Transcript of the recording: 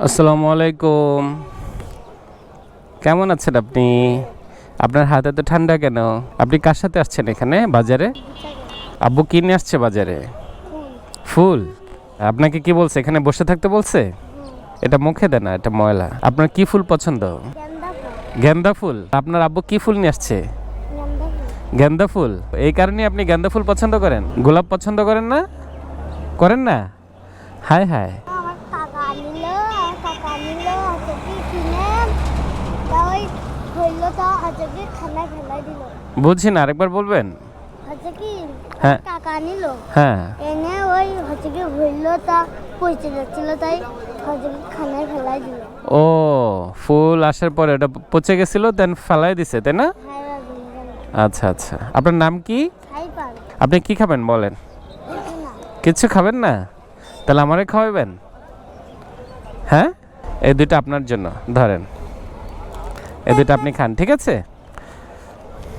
আসসালামু আলাইকুম। কেমন আছেন আপনি? আপনার হাতে তো ঠান্ডা কেন? আপনি কার সাথে আসছেন এখানে, বাজারে? আব্বু কিনে আসছে বাজারে? ফুল। আপনাকে কি বলছে? এখানে বসে থাকতে বলছে? এটা মুখে দেয় না, এটা ময়লা। আপনার কি ফুল পছন্দ? গেন্দা ফুল। আপনার আব্বু কি ফুল নিয়ে আসছে? গেন্দা ফুল। এই কারণে আপনি গেন্দা ফুল পছন্দ করেন? গোলাপ পছন্দ করেন না? করেন না? হায় হায় আমার টাকা নিল টাকা নিল হচ্ছে কি কিনে তা ওই হইল তা হচ্ছে কি খানা ফেলাই দিল। বুঝছি না আরেকবার বলবেন? হচ্ছে কি হ্যাঁ। টাকা নিল হ্যাঁ। এনে ওই হচ্ছে কি হইল তা পচে যাচ্ছিল তাই হচ্ছে কি খানায় ফেলাই দিল। ও ফুল আসার পরে ওটা পচে গেছিল দেন ফালাই দিছে তাই না? হ্যাঁ আচ্ছা আচ্ছা। আপনার নাম কি? আপনি কি খাবেন বলেন? কিছু খাবেন না? তাহলে আমারে খাওয়াবেন হ্যাঁ? এই দুইটা আপনার জন্য ধরেন। এই দুটো আপনি খান ঠিক আছে?